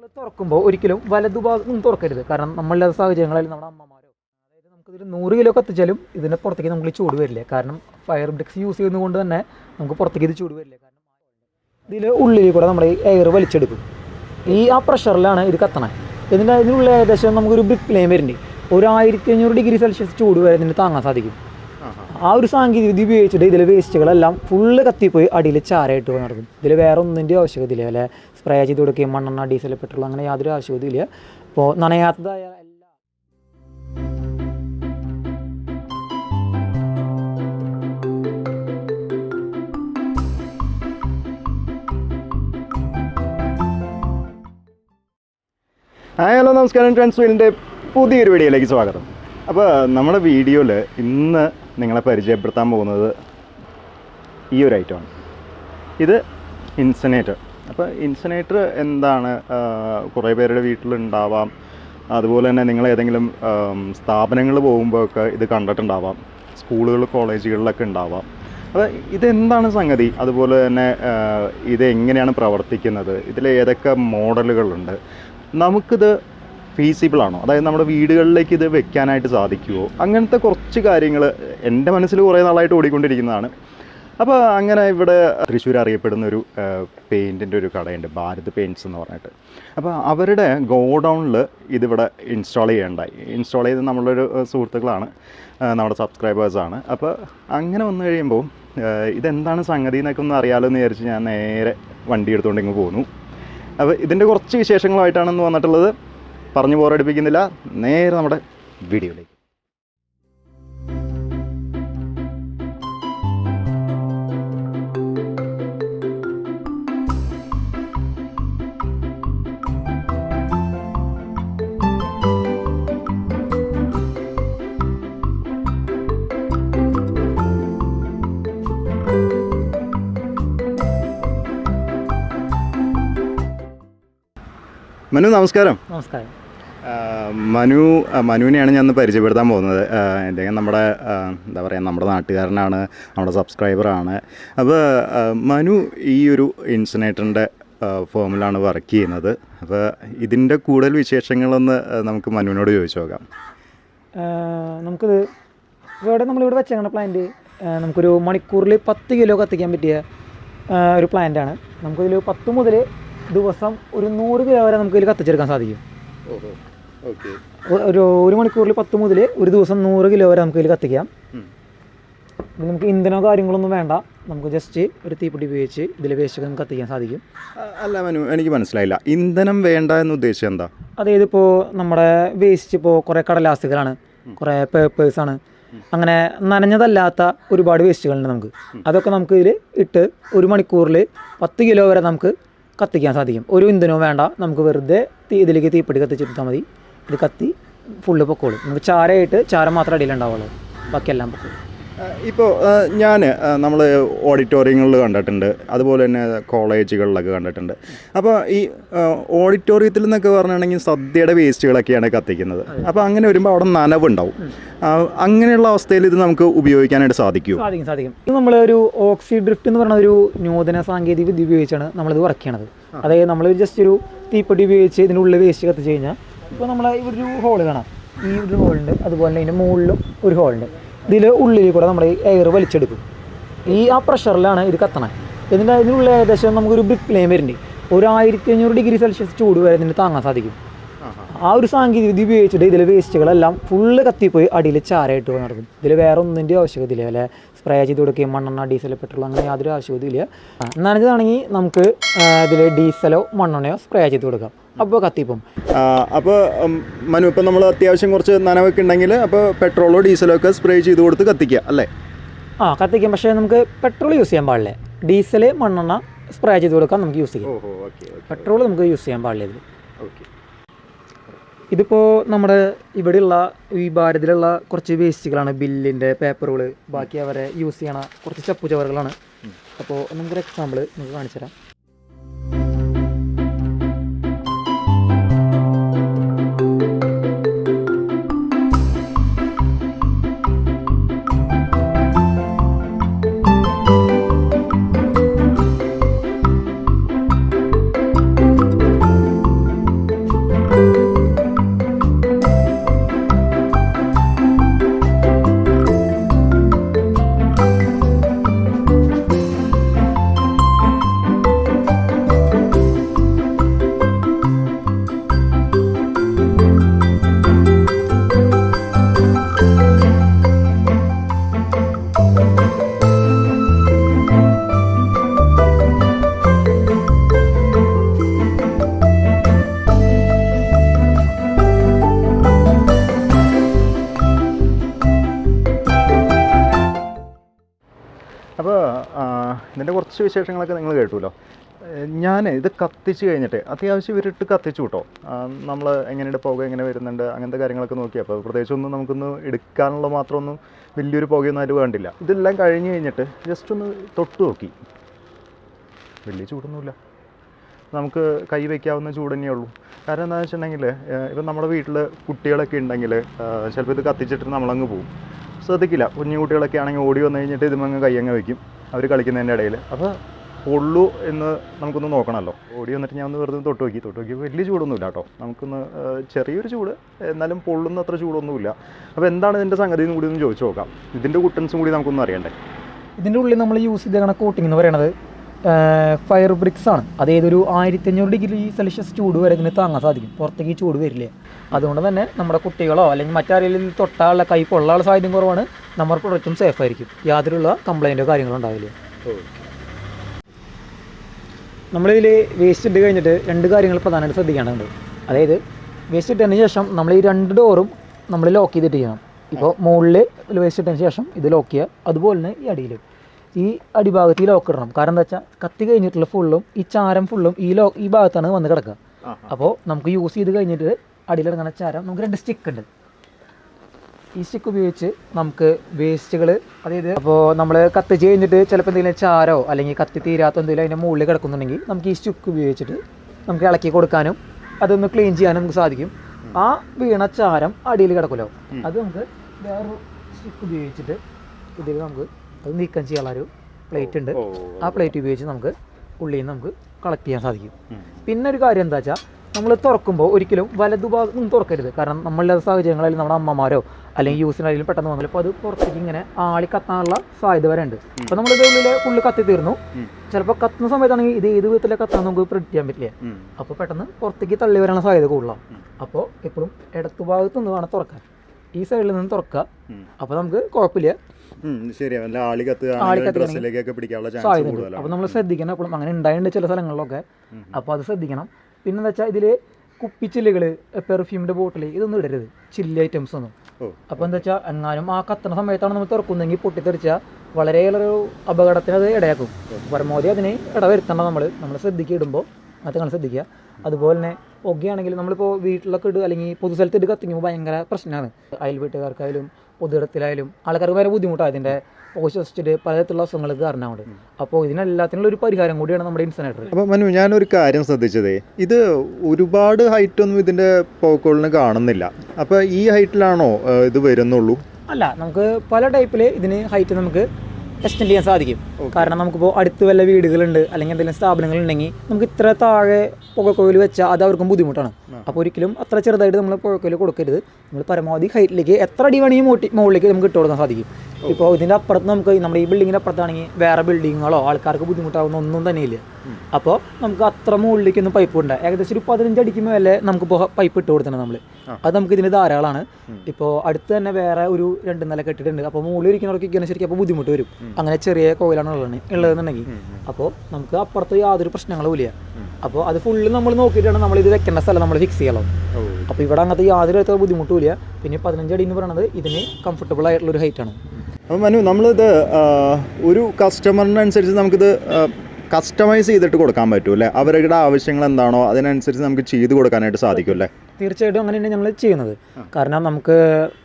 നമ്മൾ തുറക്കുമ്പോൾ ഒരിക്കലും വലതുഭാഗം തുറക്കരുത്. കാരണം നമ്മളില്ലാത്ത സാഹചര്യങ്ങളിൽ നമ്മുടെ അമ്മമാരോ അതായത് നമുക്കിതൊരു നൂറ് കിലോ കത്തിച്ചാലും ഇതിന്റെ പുറത്തേക്ക് നമുക്ക് ചൂട് വരില്ല. കാരണം ഫയർ ബ്രിക്സ് യൂസ് ചെയ്യുന്നതുകൊണ്ട് തന്നെ നമുക്ക് പുറത്തേക്ക് ഇത് ചൂട് വരില്ല. കാരണം ഇതിൽ ഉള്ളിൽ കൂടെ നമ്മുടെ എയർ വലിച്ചെടുക്കും. ഈ ആ പ്രഷറിലാണ് ഇത് കത്തണേ. ഇതിന്റെ അതിനുള്ള ഏകദേശം നമുക്കൊരു ബ്രിക്ക് ലൈൻ വരുന്നുണ്ട്. ഒരു ആയിരത്തി അഞ്ഞൂറ് ഡിഗ്രി സെൽഷ്യസ് ചൂട് വരെ ഇതിന് താങ്ങാൻ സാധിക്കും. ആ ഒരു സാങ്കേതിക വിദ്യ ഉപയോഗിച്ചിട്ട് ഇതിലെ വേസ്റ്റുകളെല്ലാം ഫുള്ള് കത്തിപ്പോയി അടിയിൽ ചാരയിട്ട് പോയി നടക്കും. ഇതിൽ വേറെ ഒന്നിന്റെ ആവശ്യകതയില്ല. അല്ലെ സ്പ്രേ ചെയ്ത് കൊടുക്കുകയും മണ്ണെണ്ണ ഡീസൽ പെട്രോൾ അങ്ങനെ യാതൊരു ആവശ്യവും ഇല്ല അപ്പോൾ നനയാത്തതായ ഹലോ നമസ്കാരം ട്രാൻസ്ഫീലിന്റെ പുതിയൊരു വീഡിയോയിലേക്ക് സ്വാഗതം. അപ്പോൾ നമ്മുടെ വീഡിയോയിൽ ഇന്ന് നിങ്ങളെ പരിചയപ്പെടുത്താൻ പോകുന്നത് ഈ ഒരു ഐറ്റമാണ് ഇത് ഇൻസനേറ്റർ അപ്പോൾ ഇൻസിനേറ്റർ എന്താണ് കുറേ പേരുടെ വീട്ടിലുണ്ടാവാം. അതുപോലെ തന്നെ നിങ്ങൾ ഏതെങ്കിലും സ്ഥാപനങ്ങൾ പോകുമ്പോഴൊക്കെ ഇത് കണ്ടിട്ടുണ്ടാവാം. സ്കൂളുകൾ കോളേജുകളിലൊക്കെ ഉണ്ടാവാം. അപ്പോൾ ഇതെന്താണ് സംഗതി? അതുപോലെ തന്നെ ഇത് എങ്ങനെയാണ് പ്രവർത്തിക്കുന്നത്? ഇതിൽ ഏതൊക്കെ മോഡലുകളുണ്ട്? നമുക്കിത് ഫീസിബിൾ ആണോ? അതായത് നമ്മുടെ വീടുകളിലേക്ക് ഇത് വെക്കാനായിട്ട് സാധിക്കുമോ അങ്ങനത്തെ കുറച്ച് കാര്യങ്ങൾ എന്റെ മനസ്സിൽ കുറേ നാളായിട്ട് ഓടിക്കൊണ്ടിരിക്കുന്നതാണ്. അപ്പോൾ അങ്ങനെ ഇവിടെ തൃശ്ശൂർ അറിയപ്പെടുന്ന ഒരു പെയിന്റിന്റെ ഒരു കടയുണ്ട് ഭാരത് പെയിന്റ്സ് എന്ന് പറഞ്ഞിട്ട്. അപ്പോൾ അവരുടെ ഗോഡൗണിൽ ഇതിവിടെ ഇൻസ്റ്റാൾ ചെയ്യേണ്ടായി. ഇൻസ്റ്റാൾ ചെയ്ത് നമ്മളൊരു സുഹൃത്തുക്കളാണ് നമ്മുടെ സബ്സ്ക്രൈബേഴ്സാണ് അപ്പോൾ അങ്ങനെ വന്നു കഴിയുമ്പോൾ ഇതെന്താണ് സംഗതി എന്നൊക്കെ ഒന്ന് അറിയാമല്ലോ എന്ന് വിചാരിച്ച് ഞാൻ നേരെ വണ്ടി എടുത്തുകൊണ്ട് ഇങ്ങ് പോന്നു. അപ്പോൾ ഇതിന്റെ കുറച്ച് വിശേഷങ്ങളായിട്ടാണെന്ന് വന്നിട്ടുള്ളത്. പറഞ്ഞു പോരടിപ്പിക്കുന്നില്ല നേരെ നമ്മുടെ വീഡിയോയിലേക്ക് മനു നമസ്കാരം. നമസ്കാരം. മനു മനുവിനെയാണ് ഞാൻ ഒന്ന് പരിചയപ്പെടുത്താൻ പോകുന്നത്. എന്തെങ്കിലും നമ്മുടെ എന്താ പറയുക നമ്മുടെ നാട്ടുകാരനാണ് നമ്മുടെ സബ്സ്ക്രൈബറാണ്. അപ്പോൾ മനു ഈ ഒരു ഇൻസിനേറ്ററിന്റെ ഫോമിലാണ് വർക്ക് ചെയ്യുന്നത്. അപ്പോൾ ഇതിന്റെ കൂടുതൽ വിശേഷങ്ങളൊന്ന് നമുക്ക് മനുവിനോട് ചോദിച്ചു നോക്കാം. നമുക്കിത് ഇവിടെ നമ്മളിവിടെ വെച്ചേക്കണ പ്ലാന്റ് നമുക്കൊരു മണിക്കൂറിൽ പത്ത് കിലോ കത്തിക്കാൻ പറ്റിയ ഒരു പ്ലാന്റാണ് നമുക്കിതിൽ പത്ത് മുതൽ ദിവസം ഒരു നൂറ് കിലോ വരെ നമുക്ക് ഇതിൽ കത്തിച്ചെടുക്കാൻ സാധിക്കും. ഒരു ഒരു മണിക്കൂറിൽ പത്ത് മുതൽ ഒരു ദിവസം നൂറ് കിലോ വരെ നമുക്ക് ഇതിൽ കത്തിക്കാം. നമുക്ക് ഇന്ധനോ കാര്യങ്ങളൊന്നും വേണ്ട. നമുക്ക് ജസ്റ്റ് ഒരു തീപ്പൊടി ഉപയോഗിച്ച് ഇതിൽ വേസ്റ്റ് നമുക്ക് കത്തിക്കാൻ സാധിക്കും. അല്ല മനു എനിക്ക് മനസ്സിലായില്ല. ഇന്ധനം വേണ്ട എന്ന് ഉദ്ദേശിച്ചത് എന്താ? അതായത് ഇപ്പോൾ നമ്മുടെ വേസ്റ്റ് ഇപ്പോൾ കുറേ കടലാസുകളാണ് കുറേ പേപ്പേഴ്സാണ് അങ്ങനെ നനഞ്ഞതല്ലാത്ത ഒരുപാട് വേസ്റ്റുകളുണ്ട് നമുക്ക്. അതൊക്കെ നമുക്ക് ഇതിൽ ഇട്ട് ഒരു മണിക്കൂറിൽ പത്ത് കിലോ വരെ നമുക്ക് കത്തിക്കാൻ സാധിക്കും. ഒരു ഇന്ധനവും വേണ്ട. നമുക്ക് വെറുതെ തീ ഇതിലേക്ക് തീപ്പെട്ടി കത്തിച്ചെടുത്താൽ മതി. ഇത് കത്തി ഫുള്ള് പൊക്കോളും. നമുക്ക് ചാരമായിട്ട് ചാരം മാത്രമേ അടിയിലുണ്ടാവുള്ളൂ. ബാക്കിയെല്ലാം പൊക്കോളും. ഇപ്പോൾ ഞാൻ നമ്മൾ ഓഡിറ്റോറിയങ്ങളിൽ കണ്ടിട്ടുണ്ട്. അതുപോലെ തന്നെ കോളേജുകളിലൊക്കെ കണ്ടിട്ടുണ്ട്. അപ്പോൾ ഈ ഓഡിറ്റോറിയത്തിൽ നിന്നൊക്കെ പറഞ്ഞിട്ടുണ്ടെങ്കിൽ സദ്യയുടെ വേസ്റ്റുകളൊക്കെയാണ് കത്തിക്കുന്നത്. അപ്പോൾ അങ്ങനെ വരുമ്പോൾ അവിടെ നനവുണ്ടാവും. അങ്ങനെയുള്ള അവസ്ഥയിൽ ഇത് നമുക്ക് ഉപയോഗിക്കാനായിട്ട് സാധിക്കും സാധിക്കും സാധിക്കും. ഇത് നമ്മൾ ഒരു ഓക്സി ഡ്രിഫ്റ്റ് എന്ന് പറയുന്ന ഒരു നൂതന സാങ്കേതിക വിദ്യ ഉപയോഗിച്ചാണ് നമ്മളിത് വർക്ക് ചെയ്യണത്. അതായത് നമ്മൾ ജസ്റ്റ് ഒരു തീപ്പെട്ടി ഉപയോഗിച്ച് ഇതിന്റെ ഉള്ളിൽ വേസ്റ്റ് കത്തിച്ച് കഴിഞ്ഞാൽ ഇപ്പോൾ നമ്മൾ ഇവിടെ ഒരു ഹോൾ കാണാം. ഈ ഒരു ഹോളുണ്ട് അതുപോലെ തന്നെ ഇതിന്റെ മുകളിലും ഒരു ഹോളുണ്ട് ഇതിൽ ഉള്ളിൽ കൂടെ നമ്മൾ എയർ വലിച്ചെടുക്കും. ഈ ആ പ്രഷറിലാണ് ഇത് കത്തണത് ഇതിന്റെ ഇതിനുള്ളിൽ ഏകദേശം നമുക്കൊരു ബ്രിക്ക് ലൈൻ വരുന്നുണ്ട് ഒരു ആയിരത്തി അഞ്ഞൂറ് ഡിഗ്രി സെൽഷ്യസ് ചൂട് വരെ ഇതിന് താങ്ങാൻ സാധിക്കും. ആ ഒരു സാങ്കേതിക വിദ്യ ഉപയോഗിച്ചിട്ട് ഇതിലെ വേസ്റ്റുകളെല്ലാം ഫുള്ള് കത്തിപ്പോയി അടിയിൽ ചാരയിട്ട് പോയി നടക്കും. ഇതിൽ വേറെ ഒന്നിന്റെ ആവശ്യകതയില്ല. അല്ലെ സ്പ്രേ ചെയ്ത് കൊടുക്കുകയും മണ്ണെണ്ണ ഡീസൽ പെട്രോൾ അങ്ങനെ യാതൊരു ആവശ്യകതയില്ല. നനഞ്ഞതാണെങ്കിൽ നമുക്ക് ഇതിൽ ഡീസലോ മണ്ണെണ്ണയോ സ്പ്രേ ചെയ്ത് കൊടുക്കാം. അപ്പോൾ കത്തിപ്പം. അപ്പോൾ മനു ഇപ്പം നമ്മൾ അത്യാവശ്യം കുറച്ച് നനവൊക്കെ ഉണ്ടെങ്കിൽ അപ്പോൾ പെട്രോളോ ഡീസലോ ഒക്കെ സ്പ്രേ ചെയ്ത് കൊടുത്ത് കത്തിക്കുക അല്ലേ? ആ കത്തിക്കാം. പക്ഷേ നമുക്ക് പെട്രോൾ യൂസ് ചെയ്യാൻ പാടില്ല. ഡീസൽ മണ്ണെണ്ണ സ്പ്രേ ചെയ്ത് കൊടുക്കാൻ നമുക്ക് യൂസ് ചെയ്യാം. പെട്രോൾ നമുക്ക് യൂസ് ചെയ്യാൻ പാടില്ല ഇതിൽ ഇതിപ്പോൾ നമ്മുടെ ഇവിടെയുള്ള ഈ ഭാരതിലുള്ള കുറച്ച് വേസ്റ്റുകളാണ് ബില്ലിന്റെ പേപ്പറുകൾ ബാക്കി അവരെ യൂസ് ചെയ്യണ കുറച്ച് ചപ്പു ചവറുകളാണ് അപ്പോൾ നമുക്കൊരു എക്സാമ്പിൾ നമുക്ക് കാണിച്ചു തരാം കുറച്ച് വിശേഷങ്ങളൊക്കെ നിങ്ങൾ കേട്ടുമല്ലോ ഞാൻ ഇത് കത്തിച്ച് കഴിഞ്ഞിട്ട് അത്യാവശ്യം ഇവരിട്ട് കത്തിച്ചു കേട്ടോ നമ്മൾ എങ്ങനെയുണ്ട് പുക എങ്ങനെ വരുന്നുണ്ട് അങ്ങനത്തെ കാര്യങ്ങളൊക്കെ നോക്കി. അപ്പോൾ പ്രത്യേകിച്ച് ഒന്നും നമുക്കൊന്ന് എടുക്കാനുള്ള മാത്രമൊന്നും വലിയൊരു പുകയൊന്നും അതിൽ വേണ്ടില്ല. ഇതെല്ലാം കഴിഞ്ഞ് കഴിഞ്ഞിട്ട് ജസ്റ്റ് ഒന്ന് തൊട്ട് നോക്കി. വലിയ ചൂടൊന്നുമില്ല. നമുക്ക് കൈ വയ്ക്കാവുന്ന ചൂട് ഉള്ളൂ. കാരണം എന്താണെന്ന് വെച്ചിട്ടുണ്ടെങ്കിൽ ഇപ്പം നമ്മുടെ വീട്ടിൽ കുട്ടികളൊക്കെ ഉണ്ടെങ്കിൽ ചിലപ്പോൾ ഇത് കത്തിച്ചിട്ട് നമ്മളങ്ങ് പോകും ശ്രദ്ധിക്കില്ല. കുഞ്ഞു കുട്ടികളൊക്കെ ആണെങ്കിൽ ഓടി വന്നു കഴിഞ്ഞിട്ട് ഇതുമങ്ങ് കൈയങ്ങ് വയ്ക്കും അവർ കളിക്കുന്നതിന്റെ ഇടയിൽ അപ്പോൾ പൊള്ളു എന്ന് നമുക്കൊന്ന് നോക്കണമല്ലോ ഓടി വന്നിട്ട് ഞാൻ ഒന്ന് വെറുതെ തൊട്ട് നോക്കി. തൊട്ട് നോക്കി വലിയ ചൂടൊന്നുമില്ല കേട്ടോ. നമുക്കൊന്ന് ചെറിയൊരു ചൂട്. എന്നാലും പൊള്ളുന്ന അത്ര ചൂടൊന്നുമില്ല. അപ്പോൾ എന്താണ് ഇതിന്റെ സംഗതി എന്ന് കൂടി ഒന്ന് ചോദിച്ചു നോക്കാം. ഇതിന്റെ കുട്ടൻസും കൂടി നമുക്കൊന്ന് അറിയണ്ടേ? ഇതിന്റെ ഉള്ളിൽ നമ്മൾ യൂസ് ചെയ്ത കോട്ടിംഗ് എന്ന് പറയുന്നത് ഫയർ ബ്രിക്സ് ആണ്. അത് ഏതൊരു ആയിരത്തി അഞ്ഞൂറ് ഡിഗ്രി സെൽഷ്യസ് ചൂട് വരെ ഇതിന് താങ്ങാൻ സാധിക്കും. പുറത്തേക്ക് ചൂട് വരില്ലേ. അതുകൊണ്ട് തന്നെ നമ്മുടെ കുട്ടികളോ അല്ലെങ്കിൽ മറ്റാരെങ്കിലും തൊട്ടാളുള്ള കൈ പൊള്ളാനുള്ള സാധ്യത കുറവാണ്. നമ്മുടെ പ്രൊഡക്റ്റും സേഫ് ആയിരിക്കും. യാതൊരുള്ള കംപ്ലൈന്റോ കാര്യങ്ങളോ ഉണ്ടാവില്ല. നമ്മളിതിൽ വേസ്റ്റ് ഇട്ട് കഴിഞ്ഞിട്ട് രണ്ട് കാര്യങ്ങൾ പ്രധാനമായിട്ട് ശ്രദ്ധിക്കേണ്ടതുണ്ട്. അതായത് വേസ്റ്റ് ഇട്ടതിന് ശേഷം നമ്മൾ ഈ രണ്ട് ഡോറും നമ്മൾ ലോക്ക് ചെയ്തിട്ട് ചെയ്യണം. ഇപ്പോൾ മുകളിൽ വേസ്റ്റ് ഇട്ടതിന് ശേഷം ഇത് ലോക്ക് ചെയ്യുക. അതുപോലെ തന്നെ ഈ അടിയിൽ ഈ അടിഭാഗത്ത് ഈ ലോക്ക് ഇടണം. കാരണം എന്താ വെച്ചാൽ കത്തി കഴിഞ്ഞിട്ടുള്ള ഫുള്ളും ഈ ചാരം ഫുള്ളും ഈ ലോ ഈ ഭാഗത്താണ് വന്ന് കിടക്കുക. അപ്പോൾ നമുക്ക് യൂസ് ചെയ്ത് കഴിഞ്ഞിട്ട് അടിയിലിറങ്ങുന്ന ചാരം നമുക്ക് രണ്ട് സ്റ്റിക്ക് ഉണ്ട്. ഈ സ്റ്റിക്ക് ഉപയോഗിച്ച് നമുക്ക് വേസ്റ്റുകൾ അതായത് അപ്പോൾ നമ്മൾ കത്തിച്ച് കഴിഞ്ഞിട്ട് ചിലപ്പോൾ എന്തെങ്കിലും ചാരോ അല്ലെങ്കിൽ കത്തി തീരാത്ത എന്തെങ്കിലും അതിന്റെ മുകളിൽ കിടക്കുന്നുണ്ടെങ്കിൽ നമുക്ക് ഈ സ്റ്റിക്ക് ഉപയോഗിച്ചിട്ട് നമുക്ക് ഇളക്കി കൊടുക്കാനും അതൊന്ന് ക്ലീൻ ചെയ്യാനും നമുക്ക് സാധിക്കും. ആ വീണ ചാരം അടിയിൽ കിടക്കുമല്ലോ. അത് നമുക്ക് വേറൊരു സ്റ്റിക്ക് ഉപയോഗിച്ചിട്ട് ഇതിൽ നമുക്ക് അത് നീക്കം ചെയ്യാനുള്ള ഒരു പ്ലേറ്റ് ഉണ്ട്. ആ പ്ലേറ്റ് ഉപയോഗിച്ച് നമുക്ക് ഉള്ളിൽ നിന്ന് നമുക്ക് കളക്ട് ചെയ്യാൻ സാധിക്കും. പിന്നെ ഒരു കാര്യം എന്താ വെച്ചാൽ നമ്മൾ തുറക്കുമ്പോൾ ഒരിക്കലും വലതുഭാഗം തുറക്കരുത്. കാരണം നമ്മളുടെ സാഹചര്യങ്ങളിൽ നമ്മുടെ അമ്മമാരോ അല്ലെങ്കിൽ യൂസിനായാലും പെട്ടെന്ന് വന്നാലും അപ്പോൾ അത് പുറത്തേക്ക് ഇങ്ങനെ ആളി കത്താനുള്ള സാധ്യത വരെ ഉണ്ട്. അപ്പോൾ നമ്മളിത് ഉള്ളിൽ ഫുള്ള് കത്തി തീർന്നു. ചിലപ്പോൾ കത്തുന്ന സമയത്താണെങ്കിൽ ഇത് ഏത് വിധത്തിലെ കത്താൻ നമുക്ക് പ്രിഡിക്റ്റ് ചെയ്യാൻ പറ്റില്ല. അപ്പോൾ പെട്ടെന്ന് പുറത്തേക്ക് തള്ളി വരാനുള്ള സാധ്യത കൂടുതലാണ് അപ്പോൾ എപ്പോഴും ഇടത്തുഭാഗത്ത് നിന്ന് വേണം തുറക്കാൻ. ഈ സൈഡിൽ നിന്ന് തുറക്കുക അപ്പോൾ നമുക്ക് കുഴപ്പമില്ല അപ്പൊ ആളി കത്തുകയാണെങ്കിൽ ഡ്രസ്സിലേക്കൊക്കെ പിടിക്കാനുള്ള ചാൻസ് കൂടുതലാണ് അപ്പോൾ നമ്മൾ ശ്രദ്ധിക്കണം. എപ്പോഴും അങ്ങനെ ഉണ്ടായിട്ടുണ്ട് ചില സ്ഥലങ്ങളിലൊക്കെ. അപ്പൊ അപ്പോൾ അത് ശ്രദ്ധിക്കണം. പിന്നെന്താ വെച്ചാൽ ഇതിൽ കുപ്പിച്ചില്ലുകൾ പെർഫ്യൂമിന്റെ ബോട്ടിൽ ഇതൊന്നും ഇടരുത്. ചില്ല് ഐറ്റംസ് ഒന്നും. അപ്പോൾ എന്താ വെച്ചാൽ എങ്ങാനും ആ കത്തുന്ന സമയത്താണ് നമ്മൾ തുറക്കുന്നതെങ്കിൽ പൊട്ടിത്തെറിച്ചാൽ വളരെ ഒരു അപകടത്തിന് അത് ഇടയാക്കും. പരമാവധി അതിന് ഇടവരുത്തണം നമ്മൾ നമ്മൾ ശ്രദ്ധിക്കിടുമ്പോൾ നിങ്ങൾ ശ്രദ്ധിക്കുക. അതുപോലെ തന്നെ ഒക്കെയാണെങ്കിൽ നമ്മളിപ്പോൾ വീട്ടിലൊക്കെ ഇടുക അല്ലെങ്കിൽ പൊതുസ്ഥലത്ത് ഇട്ട് കത്തിക്കുമ്പോൾ ഭയങ്കര പ്രശ്നമാണ്. അയൽ വീട്ടുകാർക്കായാലും പൊതുയിടത്തിലായാലും ആൾക്കാർക്ക് ഭയങ്കര ബുദ്ധിമുട്ടാണ് ഇതിന്റെ ശ്വസിച്ചിട്ട് പലതരത്തിലുള്ള അസുഖങ്ങൾക്ക് കാരണമാണ് അപ്പോൾ ഇതിനെല്ലാത്തിനുള്ള ഒരു പരിഹാരം കൂടിയാണ് നമ്മുടെ ഇൻസനേറ്റർ അപ്പോൾ മനു ഞാനൊരു കാര്യം ശ്രദ്ധിച്ചതേ. ഇത് ഒരുപാട് ഹൈറ്റ് ഒന്നും ഇതിന്റെ പോക്കോളിന് കാണുന്നില്ല. അപ്പോൾ ഈ ഹൈറ്റിലാണോ ഇത് വരുന്നുള്ളൂ? അല്ല നമുക്ക് പല ടൈപ്പിൽ ഇതിന് ഹൈറ്റ് നമുക്ക് എക്സ്റ്റെൻഡ് ചെയ്യാൻ സാധിക്കും. കാരണം നമുക്കിപ്പോൾ അടുത്ത് വല്ല വീടുകളുണ്ട് അല്ലെങ്കിൽ എന്തെങ്കിലും സ്ഥാപനങ്ങളുണ്ടെങ്കിൽ നമുക്ക് ഇത്ര താഴെ പുകക്കോയിൽ വെച്ചാൽ അത് അവർക്കും ബുദ്ധിമുട്ടാണ്. അപ്പോൾ ഒരിക്കലും അത്ര ചെറുതായിട്ട് നമ്മൾ പുകക്കോയിൽ കൊടുക്കരുത്. നമ്മൾ പരമാവധി ഹൈറ്റിലേക്ക് എത്ര അടി വേണമെങ്കിൽ മോട്ടി മുകളിലേക്ക് നമുക്ക് ഇട്ട് കൊടുക്കാൻ സാധിക്കും. ഇപ്പോൾ ഇതിന്റെ അപ്പുറത്ത് നമുക്ക് നമ്മുടെ ഈ ബിൽഡിങ്ങിന്റെ അപ്പുറത്താണെങ്കിൽ വേറെ ബിൽഡിങ്ങുകളോ ആൾക്കാർക്ക് ബുദ്ധിമുട്ടാവുന്ന ഒന്നും തന്നെയില്ല. അപ്പോൾ നമുക്ക് അത്ര മുകളിലേക്കൊന്നും പൈപ്പ് ഉണ്ട് ഏകദേശം ഒരു പതിനഞ്ച് അടിക്കുമ്പോൾ മേലെ നമുക്ക് പൈപ്പ് ഇട്ട് കൊടുക്കണം നമ്മൾ അത് നമുക്ക് ഇതിന് ധാരാളമാണ് ഇപ്പോൾ അടുത്ത് തന്നെ വേറെ ഒരു രണ്ട് നില കെട്ടിട്ടുണ്ട്. അപ്പോൾ മുകളിൽ ഇരിക്കുന്നവർക്ക് ഇങ്ങനെ ശരിക്കും അപ്പോൾ ബുദ്ധിമുട്ട് വരും. അങ്ങനെ ചെറിയ കോയിലാണ് ഉള്ളത് ഉള്ളതെന്നുണ്ടെങ്കിൽ അപ്പോൾ നമുക്ക് അപ്പുറത്ത് യാതൊരു പ്രശ്നങ്ങളും ഇല്ല. അപ്പോൾ അത് ഫുള്ള് നമ്മൾ നോക്കിയിട്ടാണ് നമ്മൾ ഇത് വെക്കേണ്ട സ്ഥലം നമ്മൾ ഫിക്സ് ചെയ്യണം. അപ്പോൾ ഇവിടെ അങ്ങനത്തെ യാതൊരു ബുദ്ധിമുട്ടും ഇല്ല. പിന്നെ പതിനഞ്ച് അടി എന്ന് പറയുന്നത് ഇതിന് കംഫർട്ടബിൾ ആയിട്ടുള്ള ഒരു ഹൈറ്റാണ് ആണ്. അപ്പോൾ മനു നമ്മളിത് ഒരു കസ്റ്റമറിനനുസരിച്ച് നമുക്കിത് കസ്റ്റമൈസ് ചെയ്തിട്ട് കൊടുക്കാൻ പറ്റും അല്ലേ? അവരുടെ ആവശ്യങ്ങൾ എന്താണോ അതിനനുസരിച്ച് നമുക്ക് ചെയ്ത് കൊടുക്കാനായിട്ട് സാധിക്കും അല്ലേ? തീർച്ചയായിട്ടും അങ്ങനെ തന്നെ ഞങ്ങൾ ചെയ്യുന്നത്. കാരണം നമുക്ക്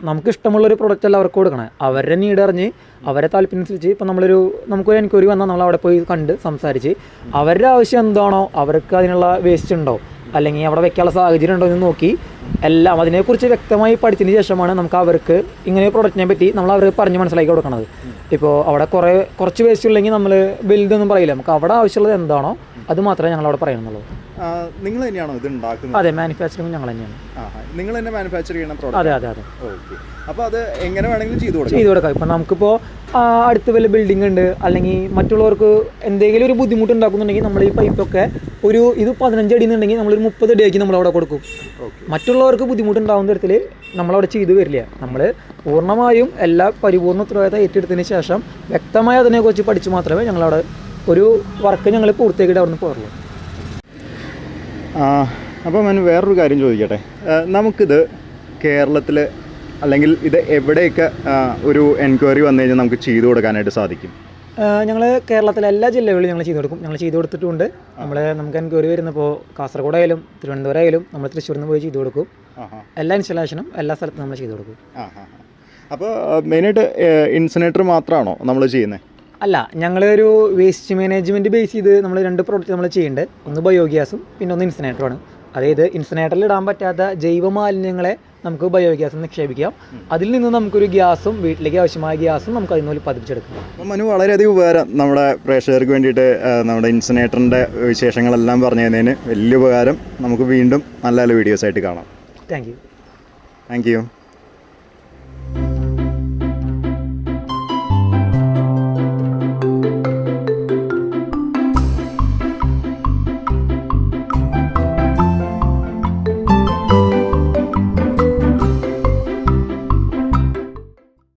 നമുക്ക് ഇഷ്ടമുള്ള ഒരു പ്രൊഡക്റ്റ് അല്ല അവർക്ക് കൊടുക്കണേ. അവരുടെ നീഡ് അറിഞ്ഞ് അവരെ താല്പര്യം അനുസരിച്ച് ഇപ്പം നമ്മളൊരു നമുക്കൊരു എൻക്വയറി വന്നാൽ നമ്മൾ അവിടെ പോയി കണ്ട് സംസാരിച്ച് അവരുടെ ആവശ്യം എന്താണോ അവർക്ക് അതിനുള്ള വേസ്റ്റ് ഉണ്ടോ അല്ലെങ്കിൽ അവിടെ വെക്കാനുള്ള സാഹചര്യം ഉണ്ടോ എന്ന് നോക്കി. എല്ലാം അതിനെക്കുറിച്ച് വ്യക്തമായി പഠിച്ചതിന് ശേഷമാണ് നമുക്ക് അവർക്ക് ഇങ്ങനെ പ്രൊഡക്റ്റിനെ പറ്റി നമ്മൾ അവർക്ക് പറഞ്ഞ് മനസ്സിലാക്കി കൊടുക്കുന്നത് ഇപ്പോൾ അവിടെ കുറേ കുറച്ച് വേസ്റ്റ് ഉള്ളെങ്കിൽ നമ്മൾ വലുതൊന്നും പറയില്ല. നമുക്ക് അവിടെ ആവശ്യമുള്ളത് എന്താണോ അത് മാത്രമേ ഞങ്ങൾ അവിടെ പറയുന്നുള്ളൂ. നിങ്ങൾ തന്നെയാണോ ഇത് ഉണ്ടാക്കുന്നത്? അതെ മാനുഫാക്ചറിങ് ഞങ്ങൾ തന്നെയാണ്. നിങ്ങൾ തന്നെ മാനുഫാക്ചർ ചെയ്യണം അതെ അതെ അതെ. അപ്പോൾ അത് എങ്ങനെ വേണമെങ്കിലും ചെയ്തു കൊടുക്കാം. ചെയ്തു കൊടുക്കാം. ഇപ്പം നമുക്കിപ്പോൾ അടുത്ത് വല്ല ബിൽഡിംഗ് ഉണ്ട്. അല്ലെങ്കിൽ മറ്റുള്ളവർക്ക് എന്തെങ്കിലും ഒരു ബുദ്ധിമുട്ട് ഉണ്ടാക്കുന്നുണ്ടെങ്കിൽ നമ്മൾ ഈ പൈപ്പൊക്കെ ഒരു ഇത് പതിനഞ്ച് അടി എന്നുണ്ടെങ്കിൽ നമ്മളൊരു മുപ്പത് അടിയാക്കി നമ്മൾ അവിടെ കൊടുക്കും മറ്റുള്ളവർക്ക് ബുദ്ധിമുട്ടുണ്ടാവുന്ന തരത്തിൽ നമ്മളവിടെ ചെയ്തു വരില്ല. നമ്മൾ പൂർണമായും എല്ലാ പരിപൂർണ ഉത്തരവാദിത്തം ഏറ്റെടുത്തതിന് ശേഷം വ്യക്തമായി അതിനെക്കുറിച്ച് പഠിച്ച് മാത്രമേ ഞങ്ങളവിടെ ഒരു വർക്ക് ഞങ്ങൾ പൂർത്തിയാക്കിയിട്ട് അവിടെ നിന്ന് പോരുള്ളൂ അപ്പോൾ ഞാൻ വേറൊരു കാര്യം ചോദിക്കട്ടെ. നമുക്കിത് കേരളത്തിൽ അല്ലെങ്കിൽ ഇത് എവിടെയൊക്കെ ഒരു എൻക്വയറി വന്നു കഴിഞ്ഞാൽ നമുക്ക് ചെയ്തു കൊടുക്കാനായിട്ട് സാധിക്കും? ഞങ്ങൾ കേരളത്തിലെ എല്ലാ ജില്ലകളിലും ഞങ്ങൾ ചെയ്തു കൊടുക്കും. ഞങ്ങൾ ചെയ്തു കൊടുത്തിട്ടുണ്ട്. നമ്മളെ നമുക്ക് എൻക്വയറി വരുന്നപ്പോൾ കാസർഗോഡ് ആയാലും തിരുവനന്തപുരം ആയാലും നമ്മൾ തൃശ്ശൂരിൽ നിന്ന് പോയി ചെയ്തു കൊടുക്കും. എല്ലാ ഇൻസ്റ്റലേഷനും എല്ലാ സ്ഥലത്തും നമ്മൾ ചെയ്തു കൊടുക്കും. അപ്പോൾ മെയിനായിട്ട് ഇൻസിനേറ്റർ മാത്രമാണോ നമ്മൾ ചെയ്യുന്നത് അല്ല ഞങ്ങളൊരു ഒരു വേസ്റ്റ് മാനേജ്മെന്റ് ബേസ് ചെയ്ത് നമ്മൾ രണ്ട് പ്രോഡക്റ്റ് നമ്മൾ ചെയ്യുന്നുണ്ട് ഒന്ന് ബയോഗ്യാസും പിന്നെ ഒന്ന് ഇൻസിനേറ്ററുമാണ് അതായത് ഇൻസിനേറ്ററിൽ ഇടാൻ പറ്റാത്ത ജൈവ മാലിന്യങ്ങളെ നമുക്ക് ബയോഗ്യാസ് നിക്ഷേപിക്കാം. അതിൽ നിന്ന് നമുക്കൊരു ഗ്യാസും വീട്ടിലേക്ക് ആവശ്യമായ ഗ്യാസും നമുക്ക് അതിൽ നിന്ന് ഉൽപ്പാദിപ്പിച്ചെടുക്കാം അപ്പോൾ മനു വളരെയധികം ഉപകാരം നമ്മുടെ പ്രേക്ഷകർക്ക് വേണ്ടിയിട്ട് നമ്മുടെ ഇൻസിനേറ്ററിന്റെ വിശേഷങ്ങളെല്ലാം പറഞ്ഞു തന്നതിന് വലിയ ഉപകാരം. നമുക്ക് വീണ്ടും നല്ല നല്ല വീഡിയോസ് ആയിട്ട് കാണാം. Thank you thank you